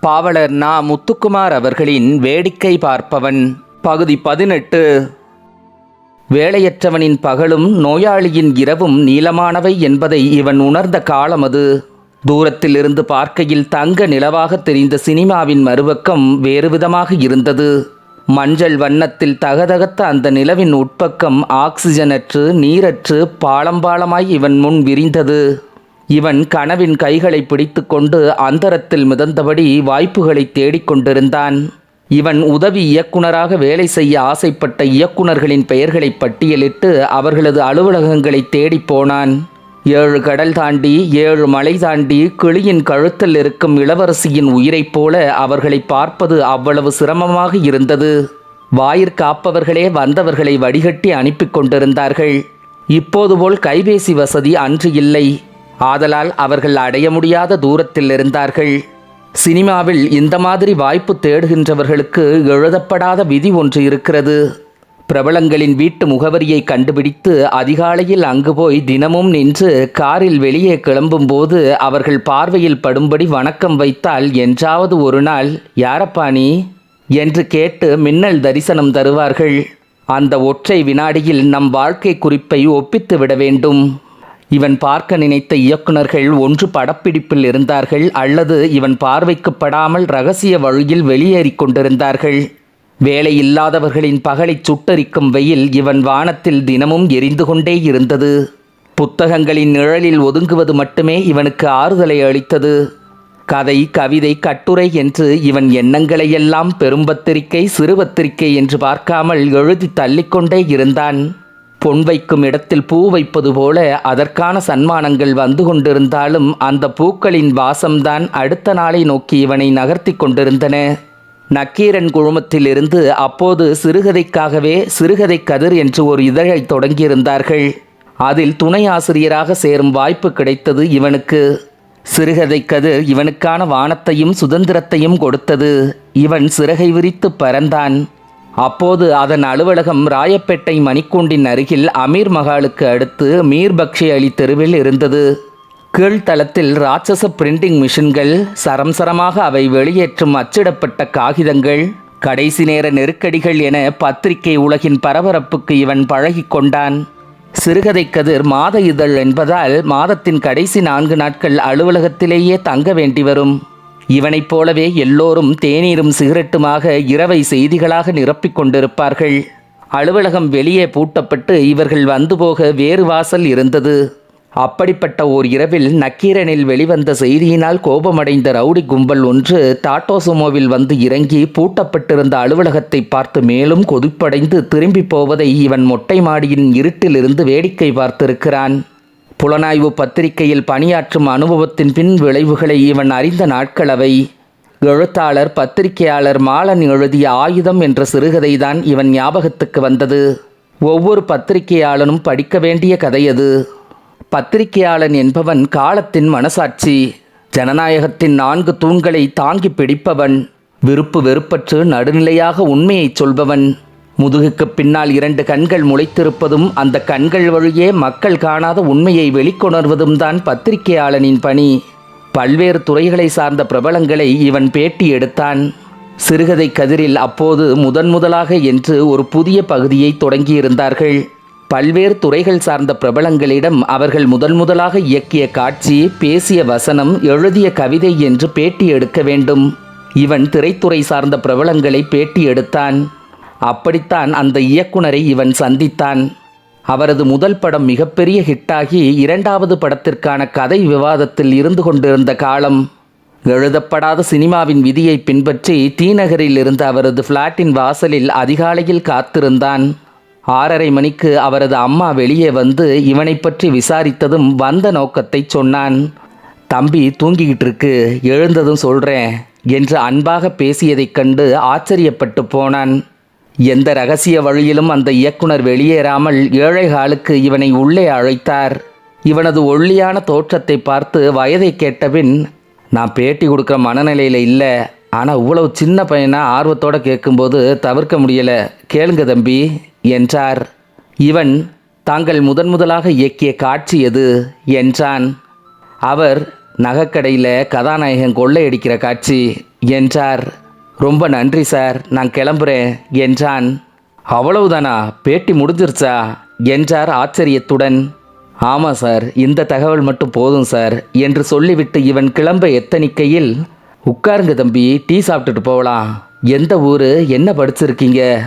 பாவலர் நா முத்துக்குமார் அவர்களின் வேடிக்கை பார்ப்பவன். பகுதி பதினெட்டு. வேலையற்றவனின் பகலும் நோயாளியின் இரவும் நீளமானவை என்பதை இவன் உணர்ந்த காலம் அது. தூரத்திலிருந்து பார்க்கையில் தங்க நிலவாக தெரிந்த சினிமாவின் மறுபக்கம் வேறு விதமாக இருந்தது. மஞ்சள் வண்ணத்தில் தகதகத்த அந்த நிலவின் உட்பக்கம் ஆக்சிஜனற்று நீரற்று பாலம்பாலமாய் இவன் முன் விரிந்தது. இவன் கனவின் கைகளை பிடித்துக்கொண்டு அந்தரத்தில் மிதந்தபடி வாய்ப்புகளை தேடிக் கொண்டிருந்தான் இவன் உதவி இயக்குனராக வேலை செய்ய ஆசைப்பட்ட இயக்குனர்களின் பெயர்களை பட்டியலிட்டு அவர்களது அலுவலகங்களை தேடிப் போனான். ஏழு கடல் தாண்டி ஏழு மலை தாண்டி கிளியின் கழுத்தில் இருக்கும் இளவரசியின் உயிரைப் போல அவர்களை பார்ப்பது அவ்வளவு சிரமமாக இருந்தது. வாயிற்காப்பவர்களே வந்தவர்களை வடிகட்டி அனுப்பிக் கொண்டிருந்தார்கள். இப்போது போல் கைபேசி வசதி அன்று இல்லை. ஆதலால் அவர்கள் அடைய முடியாத தூரத்தில் இருந்தார்கள். சினிமாவில் இந்த மாதிரி வாய்ப்பு தேடுகின்றவர்களுக்கு எழுதப்படாத விதி ஒன்று இருக்கிறது. பிரபலங்களின் வீட்டு முகவரியை கண்டுபிடித்து அதிகாலையில் அங்கு போய் தினமும் நின்று காரில் வெளியே கிளம்பும்போது அவர்கள் பார்வையில் படும்படி வணக்கம் வைத்தால் என்றாவது ஒரு நாள் யாரப்பா நீ? என்று கேட்டு மின்னல் தரிசனம் தருவார்கள். அந்த ஒற்றை வினாடியில் நம் வாழ்க்கை குறிப்பை ஒப்பித்து விட வேண்டும். இவன் பார்க்க நினைத்த இயக்குனர்கள் ஒன்று படப்பிடிப்பில் இருந்தார்கள் அல்லது இவன் பார்வைக்கு படாமல் ரகசிய வழியில் வெளியேறிக் கொண்டிருந்தார்கள். வேலை இல்லாதவர்களின் பகலைச் சுட்டரிக்கும் வெயில் இவன் வானத்தில் தினமும் எரிந்து கொண்டே இருந்தது. புத்தகங்களின் நிழலில் ஒதுங்குவது மட்டுமே இவனுக்கு ஆறுதலை அளித்தது. கதை கவிதை கட்டுரை என்று இவன் எண்ணங்களையெல்லாம் பெரும்பத்திரிக்கை சிறுபத்திரிக்கை என்று பார்க்காமல் எழுதி தள்ளிக்கொண்டே இருந்தான். பொன் வைக்கும் இடத்தில் பூ வைப்பது போல அதற்கான சன்மானங்கள் வந்து கொண்டிருந்தாலும் அந்த பூக்களின் வாசம்தான் அடுத்த நாளை நோக்கி இவனை நகர்த்தி கொண்டிருந்தன. நக்கீரன் குழுமத்திலிருந்து அப்போது சிறுகதைக்காகவே சிறுகதை கதிர் என்று ஒரு இதழை தொடங்கியிருந்தார்கள். அதில் துணை ஆசிரியராக சேரும் வாய்ப்பு கிடைத்தது இவனுக்கு. சிறுகதை கதிர் இவனுக்கான வானத்தையும் சுதந்திரத்தையும் கொடுத்தது. இவன் சிறகை விரித்து பறந்தான். அப்போது அதன் அலுவலகம் ராயப்பேட்டை மணிக்கூண்டின் அருகில் அமீர் மகாலுக்கு அடுத்து மீர்பக்ஷி அலி தெருவில் இருந்தது. கீழ்த்தளத்தில் ராட்சச பிரிண்டிங் மிஷின்கள் சரம் சரமாக அவை வெளியேற்றும் அச்சிடப்பட்ட காகிதங்கள் கடைசி நேர நெருக்கடிகள் என பத்திரிகை உலகின் பரபரப்புக்கு இவன் பழகிக் கொண்டான். சிறுகதை கதிர் மாத இதழ் என்பதால் மாதத்தின் கடைசி நான்கு நாட்கள் அலுவலகத்திலேயே தங்க வேண்டி வரும். இவனைப் போலவே எல்லோரும் தேநீரும் சிகரெட்டுமாக இரவை செய்திகளாக நிரப்பிக் கொண்டிருப்பார்கள். அலுவலகம் வெளியே பூட்டப்பட்டு இவர்கள் வந்து போக வேறு வாசல் இருந்தது. அப்படிப்பட்ட ஓர் இரவில் நக்கீரனில் வெளிவந்த செய்தியினால் கோபமடைந்த ரவுடி கும்பல் ஒன்று டாட்டோ சுமோவில் வந்து இறங்கி பூட்டப்பட்டிருந்த அலுவலகத்தை பார்த்து மேலும் கொதிப்படைந்து திரும்பி போவதை இவன் மொட்டை மாடியின் இருட்டிலிருந்து வேடிக்கை பார்த்திருக்கிறான். புலனாய்வு பத்திரிகையில் பணியாற்றும் அனுபவத்தின் பின் விளைவுகளை இவன் அறிந்த நாட்களவை. எழுத்தாளர் பத்திரிகையாளர் மாலன் எழுதிய ஆயுதம் என்ற சிறுகதைதான் இவன் ஞாபகத்துக்கு வந்தது. ஒவ்வொரு பத்திரிகையாளனும் படிக்க வேண்டிய கதை அது. பத்திரிகையாளன் என்பவன் காலத்தின் மனசாட்சி. ஜனநாயகத்தின் நான்கு தூண்களை தாங்கி பிடிப்பவன். விருப்பு வெறுப்பற்று நடுநிலையாக உண்மையைச் சொல்பவன். முதுகுக்கு பின்னால் இரண்டு கண்கள் முளைத்திருப்பதும் அந்த கண்கள் வழியே மக்கள் காணாத உண்மையை வெளிக்கொணர்வதும் தான் பத்திரிகையாளனின் பணி. பல்வேறு துறைகளை சார்ந்த பிரபலங்களை இவன் பேட்டி எடுத்தான். சிறுகதை கதிரில் அப்போது முதன் முதலாக என்று ஒரு புதிய பகுதியை தொடங்கியிருந்தார்கள். பல்வேறு துறைகள் சார்ந்த பிரபலங்களிடம் அவர்கள் முதன் முதலாக இயக்கிய காட்சி பேசிய வசனம் எழுதிய கவிதை என்று பேட்டி எடுக்க வேண்டும். இவன் திரைத்துறை சார்ந்த பிரபலங்களை பேட்டி எடுத்தான். அப்படித்தான் அந்த இயக்குனரை இவன் சந்தித்தான். அவரது முதல் படம் மிகப்பெரிய ஹிட்டாகி இரண்டாவது படத்திற்கான கதை விவாதத்தில் இருந்து கொண்டிருந்த காலம். எழுதப்படாத சினிமாவின் விதியை பின்பற்றி தீநகரில் இருந்த அவரது ஃப்ளாட்டின் வாசலில் அதிகாலையில் காத்திருந்தான். ஆறரை மணிக்கு அவரது அம்மா வெளியே வந்து இவனை பற்றி விசாரித்ததும் வந்த நோக்கத்தை சொன்னான். தம்பி தூங்கிக்கிட்டு இருக்கு எழுந்ததும் சொல்கிறேன் என்று அன்பாக பேசியதைக் கண்டு ஆச்சரியப்பட்டு போனான். எந்த ரகசிய வழியிலும் அந்த இயக்குனர் வெளியேறாமல் ஏழைகாலுக்கு இவனை உள்ளே அழைத்தார். இவனது ஒல்லியான தோற்றத்தை பார்த்து வயதை கேட்டபின் நான் பேட்டி கொடுக்குற மனநிலையில் இல்லை ஆனால் இவ்வளவு சின்ன பையனா ஆர்வத்தோட கேட்கும்போது தவிர்க்க முடியலை. கேளுங்க தம்பி என்றார். இவன் தாங்கள் முதன் முதலாக இயக்கிய காட்சி எது? என்றான். அவர் நகைக்கடையில் கதாநாயகன் கொள்ளையடிக்கிற காட்சி என்றார். ரொம்ப நன்றி சார். நான் கிளம்புறேன் என்றான். அவ்வளவுதானா? பேட்டி முடிஞ்சிருச்சா? என்றார் ஆச்சரியத்துடன். ஆமாம் சார். இந்த தகவல் மட்டும் போதும் சார் என்று சொல்லிவிட்டு இவன் கிளம்ப எத்தனிக்கையில் உட்காருங்க தம்பி டீ சாப்பிட்டுட்டு போகலாம். எந்த ஊர்? என்ன படிச்சிருக்கீங்க?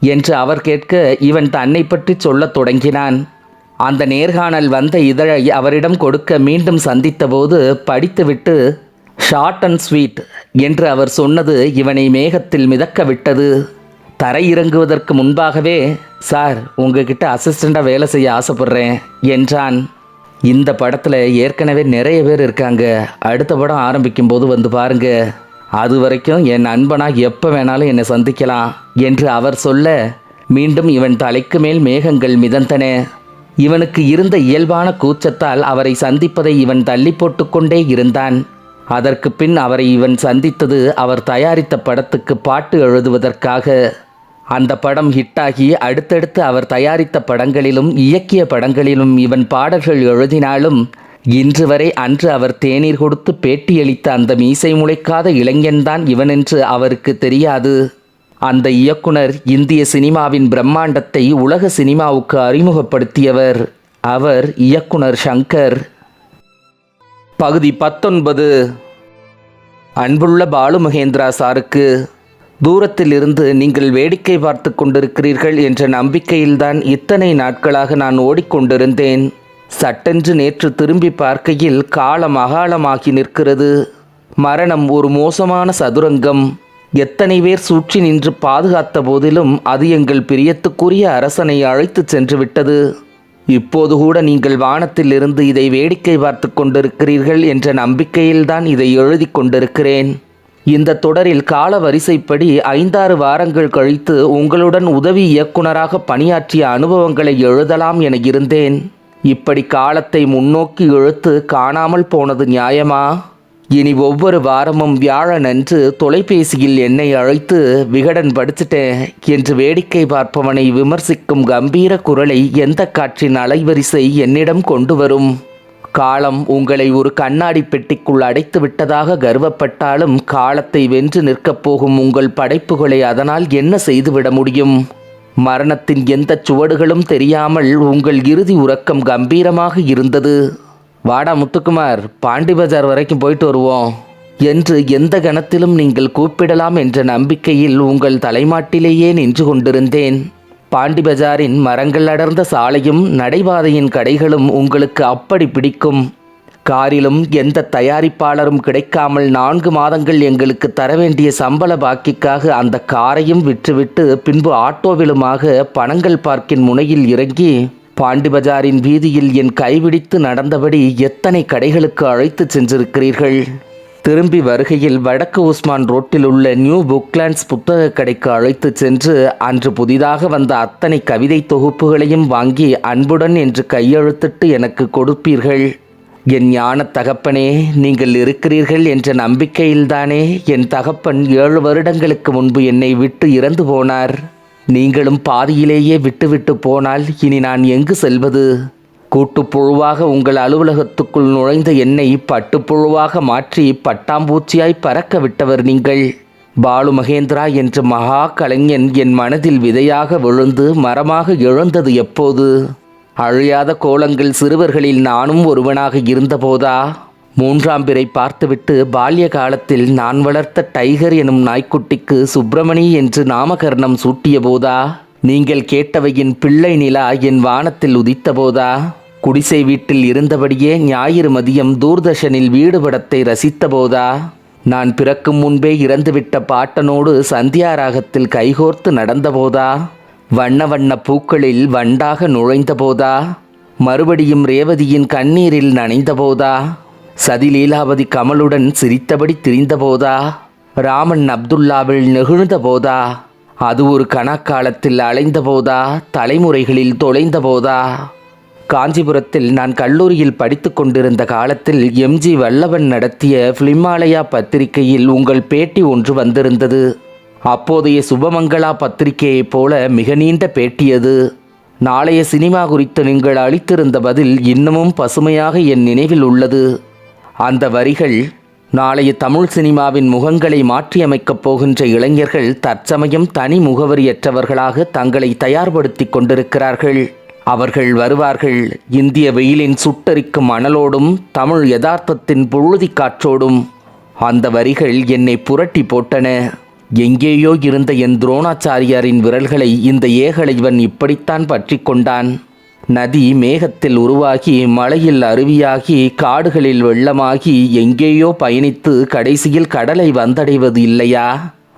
என்று அவர் கேட்க இவன் தன்னை பற்றி சொல்லத் தொடங்கினான். அந்த நேர்காணல் வந்த இதழை அவரிடம் கொடுக்க மீண்டும் சந்தித்தபோது படித்துவிட்டு ஷார்ட் அண்ட் ஸ்வீட் என்று அவர் சொன்னது இவனை மேகத்தில் மிதக்க விட்டது. தரை இறங்குவதற்கு முன்பாகவே சார் உங்ககிட்ட அசிஸ்டண்ட்டாக வேலை செய்ய ஆசைப்படுறேன் என்றான். இந்த படத்தில் ஏற்கனவே நிறைய பேர் இருக்காங்க. அடுத்த படம் ஆரம்பிக்கும் போது வந்து பாருங்க. அது வரைக்கும் என் நண்பனாக எப்போ வேணாலும் என்னை சந்திக்கலாம் என்று அவர் சொல்ல மீண்டும் இவன் தலைக்கு மேல் மேகங்கள் மிதந்தன. இவனுக்கு இருந்த இயல்பான கூச்சத்தால் அவரை சந்திப்பதை இவன் தள்ளி போட்டுக்கொண்டே இருந்தான். அதற்கு பின் அவரை இவன் சந்தித்தது அவர் தயாரித்த படத்துக்கு பாட்டு எழுதுவதற்காக. அந்த படம் ஹிட்டாகி அடுத்தடுத்து அவர் தயாரித்த படங்களிலும் இயக்கிய படங்களிலும் இவன் பாடல்கள் எழுதினாலும் இன்று வரை அன்று அவர் தேநீர் கொடுத்து பேட்டியளித்த அந்த மீசை முளைக்காத இளைஞன்தான் இவனென்று அவருக்கு தெரியாது. அந்த இயக்குனர் இந்திய சினிமாவின் பிரம்மாண்டத்தை உலக சினிமாவுக்கு அறிமுகப்படுத்தியவர். அவர் இயக்குனர் சங்கர் பகுதி பத்தொன்பது. அன்புள்ள பாலு மகேந்திரா சாருக்கு தூரத்தில் இருந்து நீங்கள் வேடிக்கை பார்த்து கொண்டிருக்கிறீர்கள் என்ற நம்பிக்கையில்தான் இத்தனை நாட்களாக நான் ஓடிக்கொண்டிருந்தேன். சட்டென்று நேற்று திரும்பி பார்க்கையில் காலம் அகாலமாகி நிற்கிறது. மரணம் ஒரு மோசமான சதுரங்கம். எத்தனை பேர் சூழ்ச்சி நின்று பாதுகாத்த போதிலும் அது எங்கள் பிரியத்துக்குரிய அரசனை அழைத்துச் சென்று விட்டது இப்போது கூட நீங்கள் வானத்திலிருந்து இதை வேடிக்கை பார்த்து கொண்டிருக்கிறீர்கள் என்ற நம்பிக்கையில்தான் இதை எழுதி கொண்டிருக்கிறேன். இந்த தொடரில் கால வரிசைப்படி ஐந்தாறு வாரங்கள் கழித்து உங்களுடன் உதவி இயக்குநராக பணியாற்றிய அனுபவங்களை எழுதலாம் என இருந்தேன். இப்படி காலத்தை முன்னோக்கி இழுத்து காணாமல் போனது நியாயமா? இனி ஒவ்வொரு வாரமும் வியாழனன்று தொலைபேசியில் என்னை அழைத்து விகடன் படிச்சுட்டேன் என்று வேடிக்கை பார்ப்பவனை விமர்சிக்கும் கம்பீர குரலை எந்த காற்றின் அலைவரிசை என்னிடம் கொண்டு வரும்? காலம் உங்களை ஒரு கண்ணாடி பெட்டிக்குள் அடைத்து விட்டதாக கர்வப்பட்டாலும் காலத்தை வென்று நிற்கப் போகும் உங்கள் படைப்புகளை அதனால் என்ன செய்துவிட முடியும்? மரணத்தின் எந்த சுவடுகளும் தெரியாமல் உங்கள் இறுதி உறக்கம் கம்பீரமாக இருந்தது. வாடா முத்துக்குமார் பாண்டி பஜார் வரைக்கும் போயிட்டு வருவோம். என்று எந்த கணத்திலும் நீங்கள் கூப்பிடலாம் என்ற நம்பிக்கையில் உங்கள் தலைமாட்டிலேயே நின்று கொண்டிருந்தேன். பாண்டி பஜாரின் மரங்கள் அடர்ந்த சாலையும் நடைபாதையின் கடைகளும் உங்களுக்கு அப்படி பிடிக்கும். காரிலும் எந்த தயாரிப்பாளரும் கிடைக்காமல் நான்கு மாதங்கள் எங்களுக்கு தர வேண்டிய சம்பள பாக்கிக்காக அந்த காரையும் விற்றுவிட்டு பின்பு ஆட்டோவிலுமாக பணங்கள் பார்க்கின் முனையில் இறங்கி பாண்டி பஜாரின் வீதியில் என் கைவிடித்து நடந்தபடி எத்தனை கடைகளுக்கு அழைத்துச் சென்றிருக்கிறீர்கள்? திரும்பி வருகையில் வடக்கு உஸ்மான் ரோட்டில் உள்ள நியூ புக்லாண்ட்ஸ் புத்தக கடைக்கு அழைத்துச் சென்று அன்று புதிதாக வந்த அத்தனை கவிதை தொகுப்புகளையும் வாங்கி அன்புடன் என்று கையெழுத்திட்டு எனக்கு கொடுப்பீர்கள். என் ஞான தகப்பனே நீங்கள் இருக்கிறீர்கள் என்ற நம்பிக்கையில்தானே என் தகப்பன் ஏழு வருடங்களுக்கு முன்பு என்னை விட்டு இறந்து போனார். நீங்களும் பாதியிலேயே விட்டுவிட்டு போனால் இனி நான் எங்கு செல்வது? கூட்டுப்புழுவாக உங்கள் அலுவலகத்துக்குள் நுழைந்த என்னை பட்டுப்புழுவாக மாற்றி பட்டாம்பூச்சியாய் பறக்க விட்டவர் நீங்கள். பாலு மகேந்திரா என்ற மகா கலைஞன் என் மனதில் விதையாக விழுந்து மரமாக எழுந்தது எப்போது? அழியாத கோலங்கள் சிறுவர்களில் நானும் ஒருவனாக இருந்தபோதா? மூன்றாம் பிறை பார்த்துவிட்டு பால்ய காலத்தில் நான் வளர்த்த டைகர் எனும் நாய்க்குட்டிக்கு சுப்பிரமணி என்று நாமகரணம் சூட்டிய போதா? நீங்கள் கேட்டவையின் பிள்ளை நிலா என் வானத்தில் உதித்த போதா? குடிசை வீட்டில் இருந்தபடியே ஞாயிறு மதியம் தூர்தர்ஷனில் வீடு படத்தை ரசித்த போதா? நான் பிறக்கும் முன்பே இறந்துவிட்ட பாட்டனோடு சந்தியாராகத்தில் கைகோர்த்து நடந்தபோதா வண்ண வண்ண பூக்களில் வண்டாக நுழைந்தபோதா மறுபடியும் ரேவதியின் கண்ணீரில் நனைந்தபோதா சதிலீலாவதி கமலுடன் சிரித்தபடி திரிந்தபோதா? ராமன் அப்துல்லாவில் நெகிழ்ந்த போதா அது ஒரு கணக்காலத்தில் அலைந்த போதா தலைமுறைகளில் தொலைந்த போதா காஞ்சிபுரத்தில் நான் கல்லூரியில் படித்து கொண்டிருந்த காலத்தில் எம்ஜி வல்லவன் நடத்திய ஃபிலிமாலயா பத்திரிகையில் உங்கள் பேட்டி ஒன்று வந்திருந்தது. அப்போதைய சுபமங்களா பத்திரிகையைப் போல மிக நீண்ட பேட்டியது நாளைய சினிமா குறித்து நீங்கள் அளித்திருந்த பதில் இன்னமும் பசுமையாக என் நினைவில் உள்ளது. அந்த வரிகள் நாளைய தமிழ் சினிமாவின் முகங்களை மாற்றியமைக்கப் போகின்ற இளைஞர்கள் தற்சமயம் தனி முகவரியற்றவர்களாக தங்களை தயார்படுத்திக் கொண்டிருக்கிறார்கள். அவர்கள் வருவார்கள் இந்திய வெயிலின் சுட்டரிக்கும் அனலோடும் தமிழ் யதார்த்தத்தின் புழுதி காற்றோடும். அந்த வரிகள் என்னை புரட்டி போட்டன. எங்கேயோ இருந்த என் துரோணாச்சாரியாரின் விரல்களை இந்த ஏகலைவன் இப்படித்தான் பற்றி கொண்டான். நதி மேகத்தில் உருவாகி மலையில் அருவியாகி காடுகளில் வெள்ளமாகி எங்கேயோ பயணித்து கடைசியில் கடலை வந்தடைவது இல்லையா?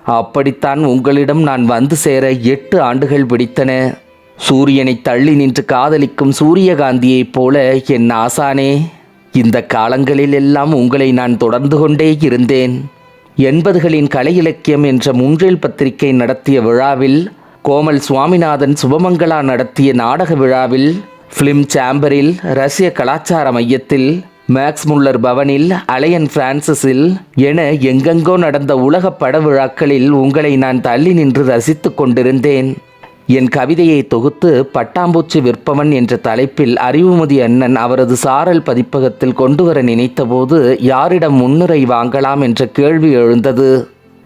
அப்படித்தான் உங்களிடம் நான் வந்து சேர எட்டு ஆண்டுகள் பிடித்தன. சூரியனை தள்ளி நின்று காதலிக்கும் சூரியகாந்தியைப் போல என் ஆசானே இந்த காலங்களில் எல்லாம் உங்களை நான் தொடர்ந்து கொண்டே இருந்தேன். எண்பதுகளின் கலை இலக்கியம் என்ற முன்றில் பத்திரிகை நடத்திய விழாவில் கோமல் சுவாமிநாதன் சுபமங்களா நடத்திய நாடக விழாவில் ஃபிலிம் சாம்பரில் ரஷ்ய கலாச்சார மையத்தில் மேக்ஸ் முல்லர் பவனில் அலையன் பிரான்சிஸில் என எங்கெங்கோ நடந்த உலக பட விழாக்களில் உங்களை நான் தள்ளி நின்று ரசித்துக் கொண்டிருந்தேன். என் கவிதையை தொகுத்து பட்டாம்பூச்சி விற்பவன் என்ற தலைப்பில் அறிவுமதி அண்ணன் அவரது சாரல் பதிப்பகத்தில் கொண்டு வர நினைத்தபோது யாரிடம் முன்னுரை வாங்கலாம் என்ற கேள்வி எழுந்தது.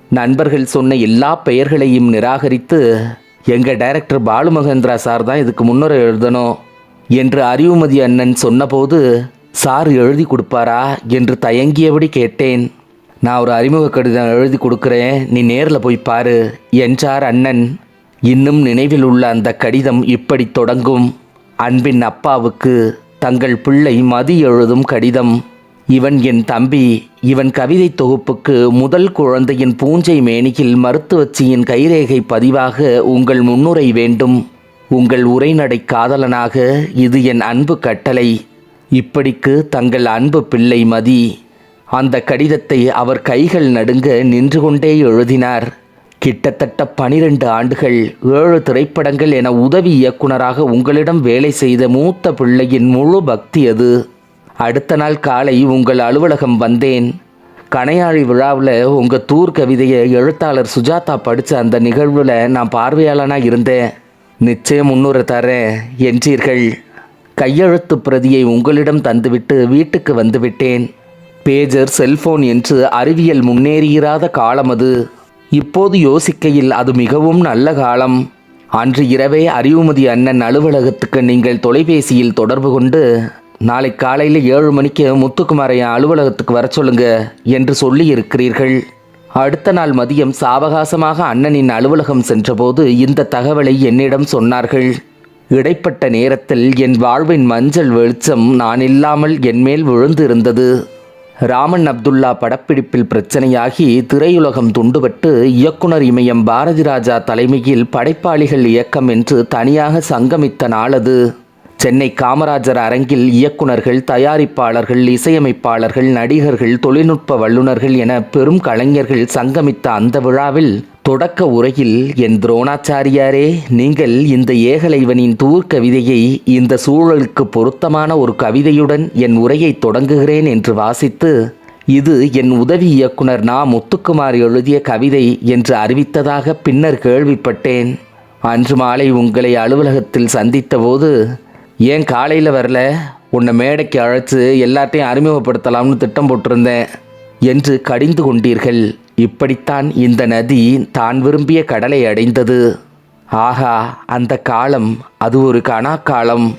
நண்பர்கள் சொன்ன எல்லா பெயர்களையும் நிராகரித்து எங்கள் டைரக்டர் பாலு மகேந்திரா சார் தான் இதுக்கு முன்னுரை எழுதணும் என்று அறிவுமதி அண்ணன் சொன்னபோது சார் எழுதி கொடுப்பாரா? என்று தயங்கியபடி கேட்டேன். நான் ஒரு அறிமுக கடிதம் எழுதி கொடுக்குறேன். நீ நேரில் போய் பாரு என்றார் அண்ணன். இன்னும் நினைவில் உள்ள அந்த கடிதம் இப்படி தொடங்கும். அன்பின் அப்பாவுக்கு தங்கள் பிள்ளை மதி எழுதும் கடிதம். இவன் என் தம்பி. இவன் கவிதை தொகுப்புக்கு முதல் குழந்தையின் பூஞ்சை மேனியில் மருத்துவச்சியின் கைரேகை பதிவாக உங்கள் முன்னுரை வேண்டும். உங்கள் உரைநடை காதலனாக இது என் அன்பு கட்டளை. இப்படிக்கு தங்கள் அன்பு பிள்ளை மதி. அந்த கடிதத்தை அவர் கைகள் நடுங்க நின்று கொண்டே எழுதினார். கிட்டத்தட்ட பனிரெண்டு ஆண்டுகள் ஏழு திரைப்படங்கள் என உதவி இயக்குனராக உங்களிடம் வேலை செய்த மூத்த பிள்ளையின் முழு பக்தி அது. அடுத்த நாள் காலை உங்கள் அலுவலகம் வந்தேன். கணையாழி விழாவில் உங்கள் தூர் கவிதையை எழுத்தாளர் சுஜாதா படித்த அந்த நிகழ்வில் நான் பார்வையாளனாக இருந்தேன். நிச்சயம் முன்னுரை தரேன் என்றீர்கள் கையெழுத்து பிரதியை உங்களிடம் தந்துவிட்டு வீட்டுக்கு வந்துவிட்டேன் பேஜர் செல்போன் என்று அறிவியல் முன்னேறியிராத காலம் அது. இப்போது யோசிக்கையில் அது மிகவும் நல்ல காலம். அன்று இரவே அறிவுமதி அண்ணன் அலுவலகத்துக்கு நீங்கள் தொலைபேசியில் தொடர்பு கொண்டு நாளை காலையில் ஏழு மணிக்கு முத்துக்குமாரை என் அலுவலகத்துக்கு வர சொல்லுங்க என்று சொல்லி இருக்கிறீர்கள் அடுத்த நாள் மதியம் சாவகாசமாக அண்ணனின் அலுவலகம் சென்றபோது இந்த தகவலை என்னிடம் சொன்னார்கள். இடைப்பட்ட நேரத்தில் என் வாழ்வின் மஞ்சள் வெளிச்சம் நான் இல்லாமல் என்மேல் விழுந்து இருந்தது ராமன் அப்துல்லா படப்பிடிப்பில் பிரச்சனையாகி திரையுலகம் துண்டுபட்டு இயக்குனர் இமயம் பாரதிராஜா தலைமையில் படைப்பாளிகள் இயக்கம் என்று தனியாக சங்கமித்த நாள் அது சென்னை காமராஜர் அரங்கில் இயக்குனர்கள் தயாரிப்பாளர்கள் இசையமைப்பாளர்கள் நடிகர்கள் தொழில்நுட்ப வல்லுநர்கள் என பெரும் கலைஞர்கள் சங்கமித்த அந்த விழாவில் தொடக்க உரையில் என் துரோணாச்சாரியாரே நீங்கள் இந்த ஏகலைவனின் தூர் கவிதையை இந்த சூழலுக்கு பொருத்தமான ஒரு கவிதையுடன் என் உரையை தொடங்குகிறேன் என்று வாசித்து இது என் உதவி இயக்குனர் நா முத்துக்குமார் எழுதிய கவிதை என்று அறிவித்ததாக பின்னர் கேள்விப்பட்டேன். அன்று மாலை உங்களை அலுவலகத்தில் சந்தித்தபோது ஏன் காலையில் வரல? உன்னை மேடைக்கு அழைச்சு எல்லாத்தையும் அறிமுகப்படுத்தலாம்னு திட்டம் போட்டிருந்தேன். என்று கடிந்து கொண்டீர்கள். இப்படித்தான் இந்த நதி தான் விரும்பிய கடலை அடைந்தது. ஆகா அந்த காலம் அது ஒரு கணாக்காலம்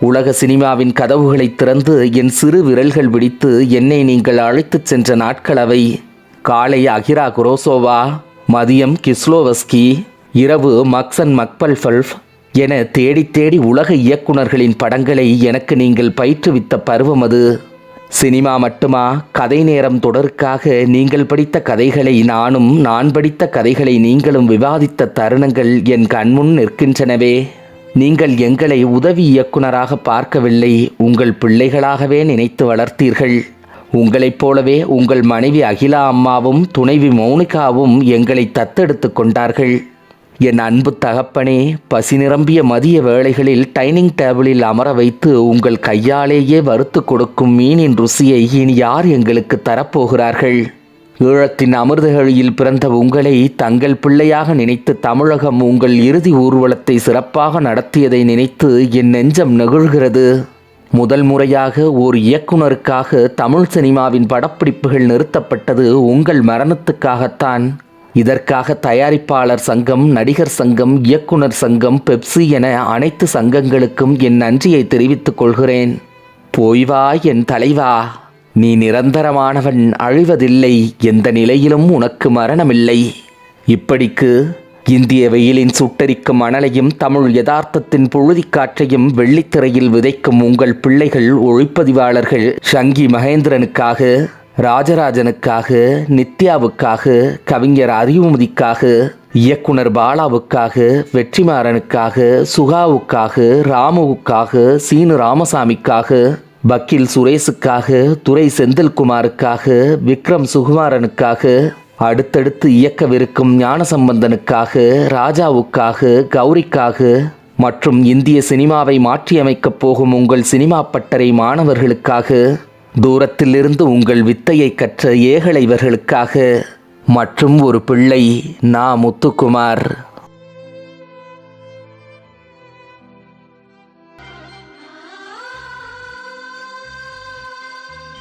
உலக சினிமாவின் கதவுகளை திறந்து என் சிறு விரல்கள் விடித்து என்னை நீங்கள் அழைத்துச் சென்ற நாட்கள் அவை. காலை அகிரா குரோசோவா மதியம் கிஸ்லோவஸ்கி இரவு மக்சன் மக்பல்ஃபல்ஃப் என தேடி தேடி உலக இயக்குனர்களின் படங்களை எனக்கு நீங்கள் பயிற்றுவித்த பருவம் அது. சினிமா மட்டுமா? கதை நேரம் தொடருக்காக நீங்கள் படித்த கதைகளை நானும் நான் படித்த கதைகளை நீங்களும் விவாதித்த தருணங்கள் என் கண்முன் நிற்கின்றனவே. நீங்கள் எங்களை உதவி இயக்குனராக பார்க்கவில்லை உங்கள் பிள்ளைகளாகவே நினைத்து வளர்த்தீர்கள். உங்களைப் போலவே உங்கள் மனைவி அகிலா அம்மாவும் துணைவி மௌனிகாவும் எங்களை தத்தெடுத்து கொண்டார்கள். என் அன்பு தகப்பனே பசி நிரம்பிய மதிய வேளைகளில் டைனிங் டேபிளில் அமர வைத்து உங்கள் கையாலேயே வறுத்து கொடுக்கும் மீனின் ருசியை இனி யார் எங்களுக்கு தரப்போகிறார்கள்? ஈழத்தின் அமிர்தகளில் பிறந்த உங்களை தங்கள் பிள்ளையாக நினைத்து தமிழகம் உங்கள் இறுதி ஊர்வலத்தை சிறப்பாக நடத்தியதை நினைத்து என் நெஞ்சம் நெகிழ்கிறது. முதல் முறையாக ஒரு இயக்குனருக்காக தமிழ் சினிமாவின் படப்பிடிப்புகள் நிறுத்தப்பட்டது உங்கள் மரணத்துக்காகத்தான். இதற்காக தயாரிப்பாளர் சங்கம் நடிகர் சங்கம் இயக்குனர் சங்கம் பெப்சி என அனைத்து சங்கங்களுக்கும் என் நன்றியை தெரிவித்துக் கொள்கிறேன். போய்வா என் தலைவா. நீ நிரந்தரமானவன் அழிவதில்லை. எந்த நிலையிலும் உனக்கு மரணமில்லை. இப்படிக்கு இந்திய வெயிலின் சுட்டரிக்கும் அனலையும் தமிழ் யதார்த்தத்தின் புழுதிக்காற்றையும் வெள்ளித்திரையில் விதைக்கும் உங்கள் பிள்ளைகள் ஒளிப்பதிவாளர்கள் ஷங்கி மகேந்திரனுக்காக ராஜராஜனுக்காக நித்யாவுக்காக கவிஞர் அறிவுமதிக்காக இயக்குனர் பாலாவுக்காக வெற்றிமாறனுக்காக சுகாவுக்காக ராமுவுக்காக சீனு ராமசாமிக்காக வக்கீல் சுரேஷுக்காக துரை செந்தில்குமாருக்காக விக்ரம் சுகுமாரனுக்காக அடுத்தடுத்து இயக்கவிருக்கும் ஞானசம்பந்தனுக்காக ராஜாவுக்காக கௌரிக்காக மற்றும் இந்திய சினிமாவை மாற்றியமைக்கப் போகும் உங்கள் சினிமா பட்டறை மாணவர்களுக்காக தூரத்திலிருந்து உங்கள் வித்தையை கற்ற ஏகலைவர்களுக்காக மற்றும் ஒரு பிள்ளை நா முத்துக்குமார்.